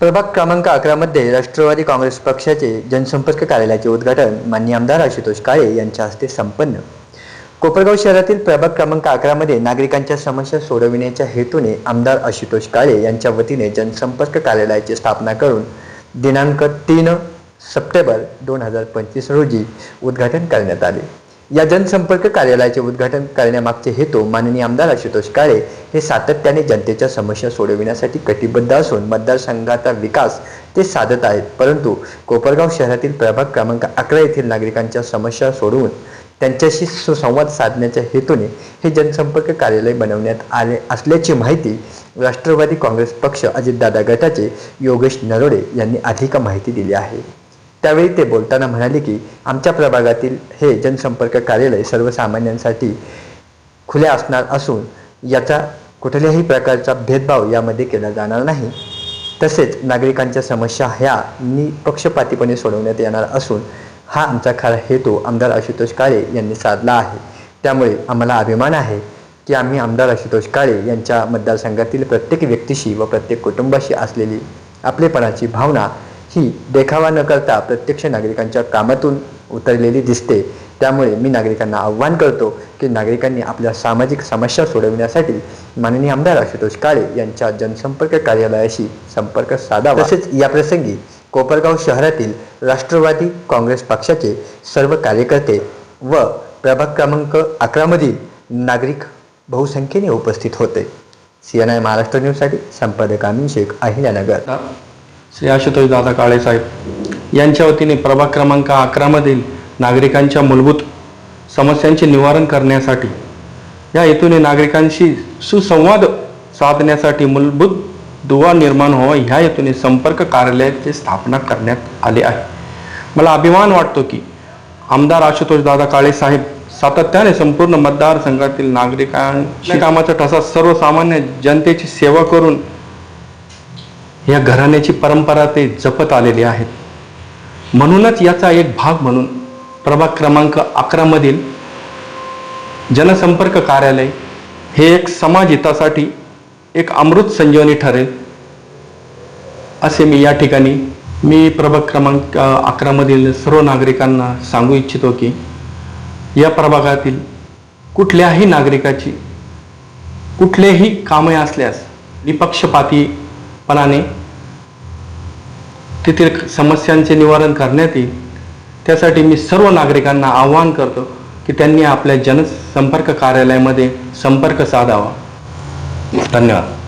प्रभाग क्रमांक अकरामध्ये राष्ट्रवादी काँग्रेस पक्षाचे जनसंपर्क कार्यालयाचे उद्घाटन माननीय आमदार आशुतोष काळे यांच्या हस्ते संपन्न. कोपरगाव शहरातील प्रभाग क्रमांक अकरामध्ये नागरिकांच्या समस्या सोडविण्याच्या हेतूने आमदार आशुतोष काळे यांच्या वतीने जनसंपर्क कार्यालयाची स्थापना करून दिनांक तीन सप्टेंबर दोन हजार पंचवीस रोजी उद्घाटन करण्यात आले. या जनसंपर्क कार्यालयाचे उद्घाटन करण्यामागचे हेतू माननीय आमदार आशुतोष काळे हे सातत्याने जनतेच्या समस्या सोडविण्यासाठी कटिबद्ध असून मतदारसंघाचा विकास ते साधत आहेत. परंतु कोपरगाव शहरातील प्रभाग क्रमांक अकरा येथील नागरिकांच्या समस्या सोडवून त्यांच्याशी सुसंवाद साधण्याच्या हेतूने हे जनसंपर्क कार्यालय बनवण्यात आले असल्याची माहिती राष्ट्रवादी काँग्रेस पक्ष अजितदादा गटाचे योगेश नरोडे यांनी अधिक माहिती दिली आहे. त्यावेळी ते बोलताना म्हणाले की आमच्या प्रभागातील हे जनसंपर्क कार्यालय सर्वसामान्यांसाठी खुले असणार असून याचा कुठल्याही प्रकारचा भेदभाव यामध्ये केला जाणार नाही. तसेच नागरिकांच्या समस्या ह्या निपक्षपातीपणे सोडवण्यात येणार असून हा आमचा खरा हेतू आमदार आशुतोष काळे यांनी साधला आहे. त्यामुळे आम्हाला अभिमान आहे की आम्ही आमदार आशुतोष काळे यांच्या मतदारसंघातील प्रत्येक व्यक्तीशी व प्रत्येक कुटुंबाशी असलेली आपलेपणाची भावना ही देखावा न करता प्रत्यक्ष नागरिकांच्या कामातून उतरलेली दिसते. त्यामुळे मी नागरिकांना आव्हान करतो की नागरिकांनी आपल्या सामाजिक समस्या सोडवण्यासाठी माननीय आमदार आशुतोष काळे यांच्या जनसंपर्क कार्यालयाशी संपर्क साधावा. तसेच या प्रसंगी कोपरगाव शहरातील राष्ट्रवादी काँग्रेस पक्षाचे सर्व कार्यकर्ते व प्रभाग क्रमांक अकरामधील नागरिक बहुसंख्येने उपस्थित होते. सी एन आय महाराष्ट्र न्यूजसाठी संपादक आमिन शेख अहिल्यानगर. श्री आशुतोष दादा काळे साहेब. यांच्या वतीने प्रभाग क्रमांक अकरामधील नागरिकांच्या मूलभूत समस्यांचे निवारण करण्यासाठी या हेतूने नागरिकांशी सुसंवाद साधण्यासाठी मूलभूत दुवा निर्माण व्हावा ह्या हेतूने संपर्क कार्यालयाची स्थापना करण्यात आले आहे. मला अभिमान वाटतो की आमदार आशुतोष दादा काळे साहेब सातत्याने संपूर्ण मतदारसंघातील नागरिकांच्या कामाचा ठसा सर्वसामान्य जनतेची सेवा करून या घराण्याची परंपरा ते जपत आलेली आहेत. म्हणूनच याचा एक भाग म्हणून प्रभाग क्रमांक अकरामधील जनसंपर्क कार्यालय हे एक समाज हितासाठी एक अमृत संजीवनी ठरेल असे मी या ठिकाणी मी प्रभाग क्रमांक अकरामधील सर्व नागरिकांना सांगू इच्छितो की या प्रभागातील कुठल्याही नागरिकाची कुठलेही कामे असल्यास निपक्षपातीपणाने तेथील समस्यांचे निवारण करण्यात येईल. त्यासाठी मी सर्व नागरिकांना आवाहन करतो की त्यांनी आपल्या जनसंपर्क कार्यालयामध्ये संपर्क साधावा. धन्यवाद.